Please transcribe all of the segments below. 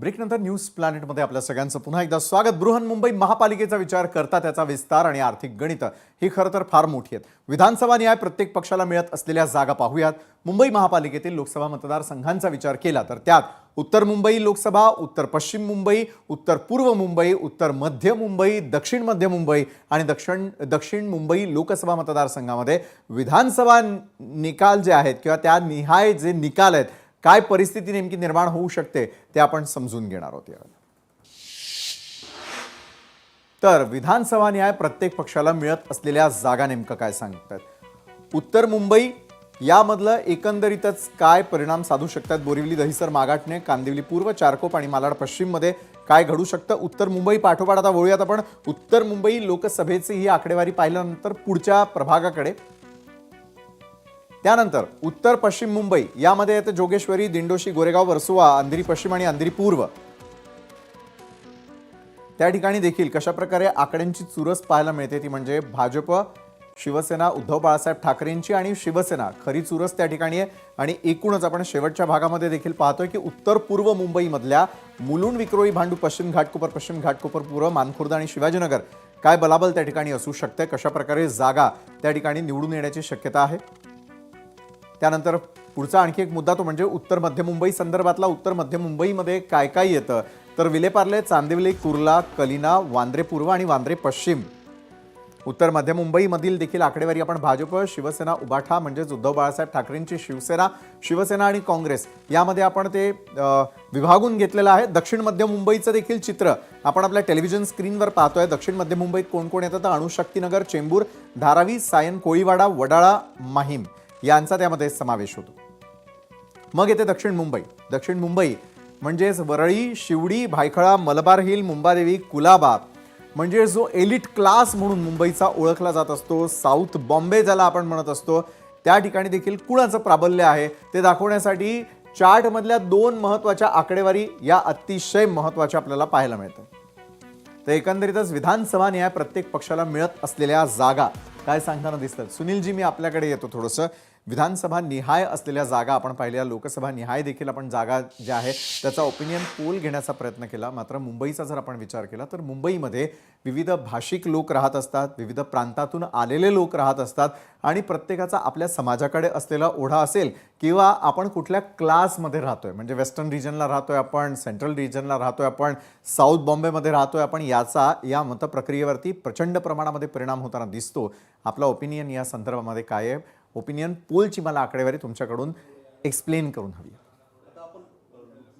ब्रेकनंतर news प्लॅनेटमध्ये आपल्या सगळ्यांचं पुन्हा एकदा स्वागत. बृहन्मुंबई महापालिकेचा विचार करता त्याचा विस्तार आणि आर्थिक गणित ही खरं तर फार मोठी आहेत. विधानसभा न्याय प्रत्येक पक्षाला मिळत असलेल्या जागा पाहूयात. मुंबई महापालिकेतील लोकसभा मतदारसंघांचा विचार केला तर त्यात उत्तर मुंबई लोकसभा उत्तर पश्चिम मुंबई उत्तर पूर्व मुंबई उत्तर मध्य मुंबई दक्षिण मध्य मुंबई आणि दक्षिण दक्षिण मुंबई लोकसभा मतदारसंघामध्ये विधानसभा निकाल जे आहेत किंवा त्या निहाय जे निकाल आहेत काय परिस्थिती नेमकी निर्माण होऊ शकते ते आपण समजून घेणार आहोत यावेळेला तर विधानसभा न्याय प्रत्येक पक्षाला मिळत असलेल्या जागा नेमकं काय सांगतात उत्तर मुंबई यामधलं एकंदरीतच काय परिणाम साधू शकतात? बोरिवली दहिसर मागाटणे कांदिवली पूर्व चारकोप आणि मालाड पश्चिममध्ये काय घडू शकतं? उत्तर मुंबई पाठोपाठ आता वळूयात आपण. उत्तर मुंबई लोकसभेची ही आकडेवारी पाहिल्यानंतर पुढच्या प्रभागाकडे त्यानंतर उत्तर पश्चिम मुंबई यामध्ये येतं जोगेश्वरी दिंडोशी गोरेगाव वर्सुवा अंधेरी पश्चिम आणि अंधेरी पूर्व. त्या ठिकाणी देखील कशा प्रकारे आकड्यांची चुरस पाहायला मिळते ती म्हणजे भाजप शिवसेना उद्धव बाळासाहेब ठाकरेंची आणि शिवसेना. खरी चुरस त्या ठिकाणी आहे. आणि एकूणच आपण शेवटच्या भागामध्ये देखील पाहतोय की उत्तर पूर्व मुंबईमधल्या मुलुंड विक्रोळी भांडू पश्चिम घाटकोपर पश्चिम घाटकोपर पूर्व मानखुर्द आणि शिवाजीनगर. काय बलाबल त्या ठिकाणी असू शकते? कशा प्रकारे जागा त्या ठिकाणी निवडून येण्याची शक्यता आहे? त्यानंतर पुढचा आणखी एक मुद्दा तो म्हणजे उत्तर मध्य मुंबई संदर्भातला उत्तर मध्य मुंबईमध्ये काय काय येतं? तर विलेपार्ले चांदिवली कुर्ला कलिना वांद्रे पूर्व आणि वांद्रे पश्चिम. उत्तर मध्य मुंबईमधील देखील आकडेवारी आपण भाजप शिवसेना उबाठा म्हणजेच उद्धव बाळासाहेब ठाकरेंची शिवसेना शिवसेना आणि काँग्रेस यामध्ये आपण ते विभागून घेतलेलं आहे. दक्षिण मध्य मुंबईचं देखील चित्र आपण आपल्या टेलिव्हिजन स्क्रीनवर पाहतोय. दक्षिण मध्य मुंबईत कोण कोण येतं तर अणुशक्तीनगर चेंबूर धारावी सायन कोळीवाडा वडाळा माहीम. यांचा त्यामध्ये समावेश होतो. मग येते दक्षिण मुंबई. दक्षिण मुंबई म्हणजेच वरळी शिवडी भायखळा मलबार हिल मुंबादेवी कुलाबा म्हणजे जो एलिट क्लास म्हणून मुंबईचा ओळखला जात असतो साऊथ बॉम्बे ज्याला आपण म्हणत असतो त्या ठिकाणी देखील कुणाचं प्राबल्य आहे ते दाखवण्यासाठी चार्टमधल्या दोन महत्त्वाच्या आकडेवारी या अतिशय महत्त्वाच्या आपल्याला पाहायला मिळतात तर एकंदरीतच विधानसभा न्याय प्रत्येक पक्षाला मिळत असलेल्या जागा काय सांगताना दिसतात? सुनीलजी मी आपल्याकडे येतो थोडंसं. विधानसभा निहाय असलेल्या जागा आपण पाहिल्या. लोकसभा निहाय देखील आपण जागा ज्या आहे त्याचा ओपिनियन पोल घेण्याचा प्रयत्न केला. मात्र मुंबईचा जर आपण विचार केला तर मुंबईमध्ये विविध भाषिक लोक राहत असतात विविध प्रांतातून आलेले लोक राहत असतात आणि प्रत्येकाचा आपल्या समाजाकडे असलेला ओढा असेल किंवा आपण कुठल्या क्लासमध्ये राहतोय. म्हणजे वेस्टर्न रिजनला राहतोय आपण सेंट्रल रिजनला राहतोय आपण साऊथ बॉम्बेमध्ये राहतोय आपण याचा या मतप्रक्रियेवरती प्रचंड प्रमाणामध्ये परिणाम होताना दिसतो. आपला ओपिनियन या संदर्भामध्ये काय आहे? ओपिनियन पोलची मला आकडेवारी तुमच्याकडून एक्सप्लेन करून हवी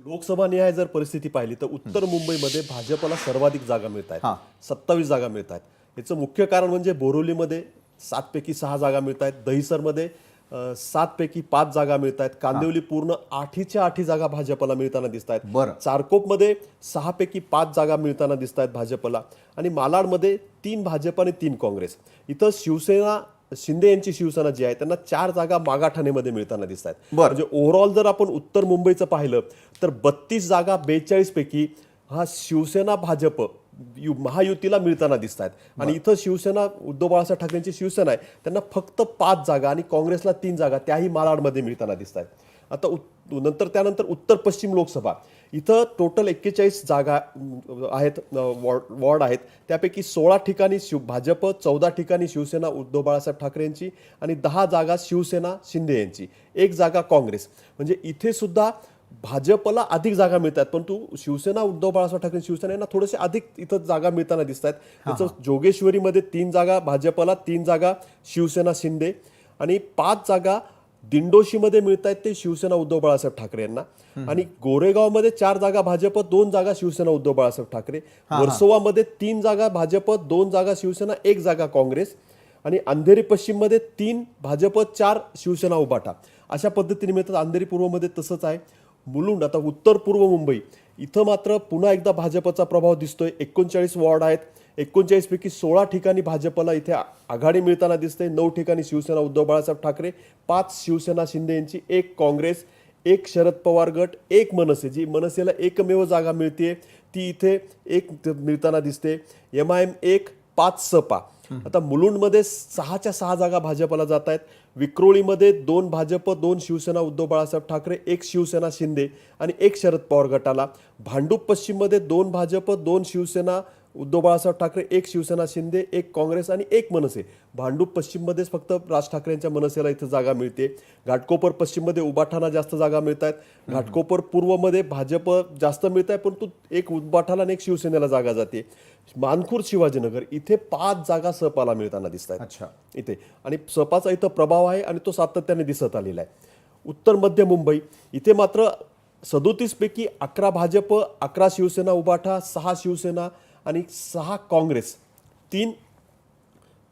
लोकसभा निहाय जर परिस्थिती पाहिली तर उत्तर मुंबईमध्ये भाजपला सर्वाधिक जागा मिळत आहेत. सत्तावीस जागा मिळत आहेत याचं मुख्य कारण म्हणजे बोरिवलीमध्ये सातपैकी सहा जागा मिळत आहेत दहिसरमध्ये सातपैकी पाच जागा मिळत आहेत कांदिवली पूर्ण आठीच्या आठी जागा भाजपला मिळताना दिसत आहेत बरं. चारकोपमध्ये सहापैकी पाच जागा मिळताना दिसत आहेत भाजपला. आणि मालाडमध्ये तीन भाजप आणि तीन काँग्रेस. इथं शिवसेना शिंदे यांची शिवसेना जी आहे त्यांना चार जागा मागाठाणेमध्ये मिळताना दिसत आहेत बरं. म्हणजे ओव्हरऑल जर आपण उत्तर मुंबईचं पाहिलं तर बत्तीस जागा बेचाळीस पैकी हा शिवसेना भाजप यु- महायुतीला मिळताना दिसत आहेत आणि इथं शिवसेना उद्धव बाळासाहेब ठाकरेंची शिवसेना आहे त्यांना फक्त पाच जागा आणि काँग्रेसला तीन जागा त्याही मालाडमध्ये मिळताना दिसत आहेत आता उत- नंतर त्यानंतर उत्तर पश्चिम लोकसभा. इथं टोटल एक्केचाळीस जागा आहेत वॉर्ड वॉर्ड आहेत. त्यापैकी सोळा ठिकाणी शिव भाजप चौदा ठिकाणी शिवसेना उद्धव बाळासाहेब ठाकरे यांची आणि दहा जागा शिवसेना शिंदे यांची. एक जागा काँग्रेस. म्हणजे इथे सुद्धा भाजपला अधिक जागा मिळतात परंतु शिवसेना उद्धव बाळासाहेब ठाकरे शिवसेना यांना थोडेसे अधिक इथं जागा मिळताना दिसत आहेत त्याचं जोगेश्वरीमध्ये तीन जागा भाजपला तीन जागा शिवसेना शिंदे आणि पाच जागा दिंडोशीमध्ये मिळत आहेत ते शिवसेना उद्धव बाळासाहेब ठाकरे यांना. आणि गोरेगावमध्ये चार जागा भाजप दोन जागा शिवसेना उद्धव बाळासाहेब ठाकरे. वर्सोवामध्ये तीन जागा भाजप दोन जागा शिवसेना एक जागा काँग्रेस. आणि अंधेरी पश्चिममध्ये तीन भाजप चार शिवसेना उबाटा. अशा पद्धतीने मिळतात. अंधेरी पूर्वमध्ये तसंच आहे. मुलुंड आता उत्तर पूर्व मुंबई. इथं मात्र पुन्हा एकदा भाजपचा प्रभाव दिसतोय. एकोणचाळीस वॉर्ड आहेत. एकोणचाळीस पैकी सोळा ठिकाणी भाजपला इथे आघाडी मिळताना दिसते नऊ ठिकाणी शिवसेना उद्धव बाळासाहेब ठाकरे पाच शिवसेना शिंदे यांची एक काँग्रेस एक शरद पवार गट एक मनसे. जी मनसेला एकमेव जागा मिळते ती इथे एक मिळताना दिसते. एम आय एम एक पाच सपा. आता मुलुंडमध्ये सहाच्या सहा जागा भाजपला जात आहेत विक्रोळीमध्ये दोन भाजप दोन शिवसेना उद्धव बाळासाहेब ठाकरे एक शिवसेना शिंदे आणि एक शरद पवार गटाला. भांडूप पश्चिममध्ये दोन भाजप दोन शिवसेना उद्धव बाळासाहेब ठाकरे एक शिवसेना शिंदे एक काँग्रेस आणि एक मनसे. भांडूप पश्चिममध्येच फक्त राज ठाकरेंच्या मनसेला इथं जागा मिळते. घाटकोपर पश्चिममध्ये उबाठाना जास्त जागा मिळत आहेत घाटकोपर पूर्वमध्ये भाजप जास्त मिळत आहे परंतु एक उबाठाला आणि एक शिवसेनेला जागा जाते. मानखूर शिवाजीनगर इथे पाच जागा सपाला मिळताना दिसत आहेत अच्छा. इथे. आणि सपाचा इथं प्रभाव आहे आणि तो सातत्याने दिसत आलेला आहे. उत्तर मध्य मुंबई इथे मात्र सदोतीस पैकी अकरा भाजप अकरा शिवसेना उबाठा सहा शिवसेना आणि सहा काँग्रेस तीन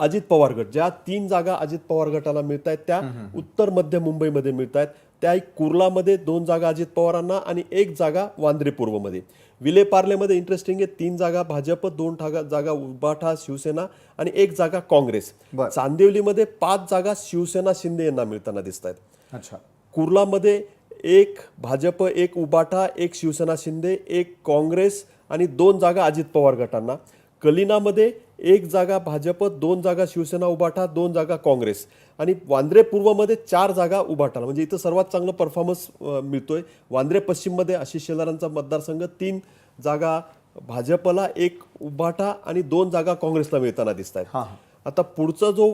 अजित पवार गट. ज्या तीन जागा अजित पवार गटाला मिळत आहेत त्या उत्तर मध्य मुंबईमध्ये मिळत आहेत त्या एक कुर्लामध्ये दोन जागा अजित पवारांना आणि एक जागा वांद्रे पूर्वमध्ये. विले पार्लेमध्ये इंटरेस्टिंग आहे तीन जागा भाजप दोन ठागा जागा उबाठा शिवसेना आणि एक जागा काँग्रेस. चांदिवलीमध्ये पाच जागा शिवसेना शिंदे यांना मिळताना दिसत आहेत अच्छा. कुर्लामध्ये एक भाजप एक उबाठा एक शिवसेना शिंदे एक काँग्रेस आणि दोन जागा अजित पवार गटांना. कलिनामध्ये एक जागा भाजप दोन जागा शिवसेना उबाठा दोन जागा काँग्रेस. आणि वांद्रे पूर्वमध्ये चार जागा उबाठाला म्हणजे इथं सर्वात चांगलं परफॉर्मन्स मिळतोय. वांद्रे पश्चिममध्ये आशिष शेलारांचा मतदारसंघ तीन जागा भाजपला एक उबाठा आणि दोन जागा काँग्रेसला मिळताना दिसत आहेत आता पुढचा जो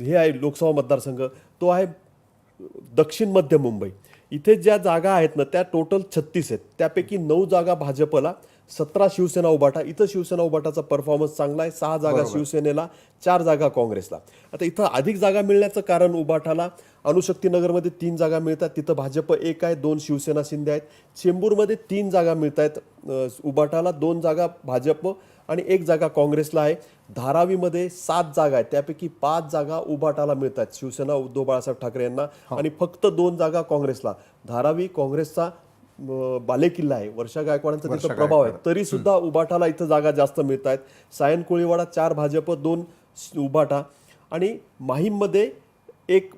हे आहे लोकसभा मतदारसंघ तो आहे दक्षिण मध्य मुंबई. इथे ज्या जागा आहेत ना त्या टोटल छत्तीस आहेत. त्यापैकी नऊ जागा भाजपला सतरा शिवसेना उबाटा इथं शिवसेना उबाटाचा परफॉर्मन्स चांगला आहे. सहा जागा शिवसेनेला चार जागा काँग्रेसला. आता इथं अधिक जागा मिळण्याचं कारण उबाटाला अणुशक्ती नगरमध्ये तीन जागा मिळतात. तिथं भाजप एक आहे दोन शिवसेना शिंदे आहेत. चेंबूरमध्ये तीन जागा मिळत आहेत उबाटाला दोन जागा भाजप आणि एक जागा काँग्रेसला आहे. धारावीमध्ये सात जागा आहेत. त्यापैकी पाच जागा उबाटाला मिळतात. शिवसेना उद्धव बाळासाहेब ठाकरे यांना. आणि फक्त दोन जागा काँग्रेसला. धारावी काँग्रेसचा बालेकिल्ला आहे. वर्षा गायकवाडांचा तिथं प्रभाव आहे. तरी सुद्धा उबाटाला इथं जागा जास्त मिळत आहेत. सायन कोळीवाडा चार भाजप दोन उबाटा आणि माहीममध्ये एक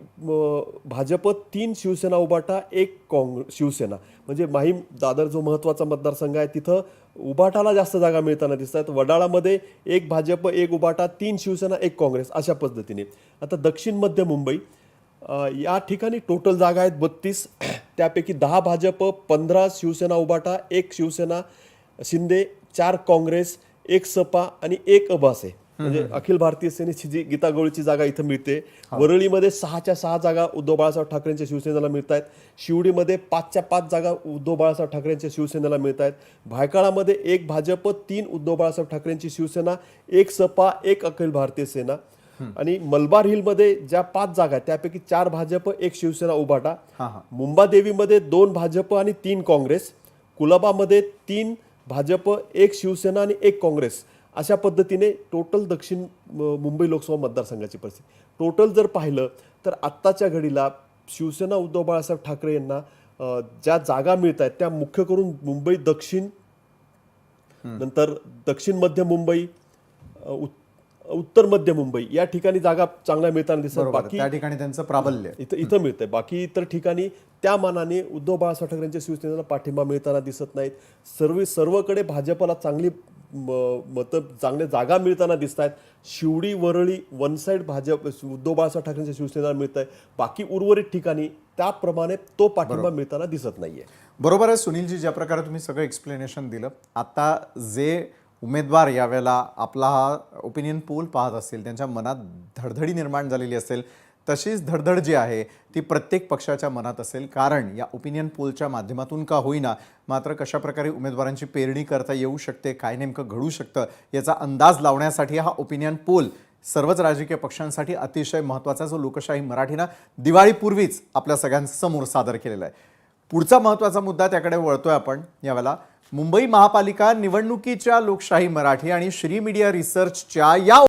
भाजप तीन शिवसेना उबाटा एक काँग शिवसेना. म्हणजे माहीम दादर जो महत्त्वाचा मतदारसंघ आहे तिथं उबाटाला जास्त जागा मिळताना दिसतात. वडाळामध्ये एक भाजप एक उबाटा तीन शिवसेना एक काँग्रेस अशा पद्धतीने. आता दक्षिण मध्य मुंबई या ठिकाणी टोटल जागा आहेत बत्तीस. त्यापैकी दहा भाजप पंधरा शिवसेना उबाटा एक शिवसेना शिंदे चार काँग्रेस एक सपा आणि एक अबासे म्हणजे अखिल भारतीय सेनेची जी गीता गवळीची जागा इथं मिळते. वरळीमध्ये सहाच्या सहा जागा उद्धव बाळासाहेब ठाकरेंच्या शिवसेनेला मिळत आहेत शिवडीमध्ये पाचच्या पाच जागा उद्धव बाळासाहेब ठाकरेंच्या शिवसेनेला मिळत आहेत भायखळामध्ये एक भाजप तीन उद्धव बाळासाहेब ठाकरेंची शिवसेना एक सपा एक अखिल भारतीय सेना. आणि मलबार हिलमध्ये ज्या पाच जागा आहेत त्यापैकी चार भाजप एक शिवसेना उभाटा. मुंबादेवीमध्ये दोन भाजप आणि तीन काँग्रेस. कुलाबामध्ये तीन भाजप एक शिवसेना आणि एक काँग्रेस. अशा पद्धतीने टोटल दक्षिण मुंबई लोकसभा मतदारसंघाची परिस्थिती. टोटल जर पाहिलं तर आत्ताच्या घडीला शिवसेना उद्धव बाळासाहेब ठाकरे यांना ज्या जागा मिळत आहेत त्या मुख्य करून मुंबई दक्षिण नंतर दक्षिण मध्य मुंबई उत्तर मध्य मुंबई या ठिकाणी जागा चांगल्या मिळताना दिसतात. बरोबर बाकी त्या ठिकाणी त्यांचं प्राबल्य. इथं इथं मिळतंय. बाकी इतर ठिकाणी त्या मानाने उद्धव बाळासाहेब ठाकरेंच्या शिवसेनेला पाठिंबा मिळताना दिसत नाहीत. सर्व सर्वकडे भाजपला चांगली मत चांगल्या जागा मिळताना दिसत आहेत शिवडी वरळी वन साईड भाजप उद्धव बाळासाहेब ठाकरेंच्या शिवसेनेला मिळत आहे बाकी उर्वरित ठिकाणी त्याप्रमाणे तो पाठिंबा मिळताना दिसत नाहीये. बरोबर आहे सुनीलजी ज्या प्रकारे तुम्ही सगळं एक्सप्लेनेशन दिलं आता जे उमेदवार यावेळेला आपला हा ओपिनियन पोल पाहत असतील त्यांच्या मनात धडधडी निर्माण झालेली असेल तशीच धडधड जी आहे ती प्रत्येक पक्षाच्या मनात असेल. कारण या ओपिनियन पोलच्या माध्यमातून का होईना मात्र कशा प्रकारे उमेदवारांची पेरणी करता येऊ शकते काय नेमकं घडू शकतं याचा अंदाज लावण्यासाठी हा ओपिनियन पोल सर्वच राजकीय पक्षांसाठी अतिशय महत्त्वाचा जो लोकशाही मराठीनं दिवाळीपूर्वीच आपल्या सगळ्यांसमोर सादर केलेला आहे. पुढचा महत्त्वाचा मुद्दा त्याकडे वळतोय आपण यावेळेला. मुंबई महापालिका निवडणुकीच्या लोकशाही मराठी आणि श्री मीडिया रिसर्चच्या या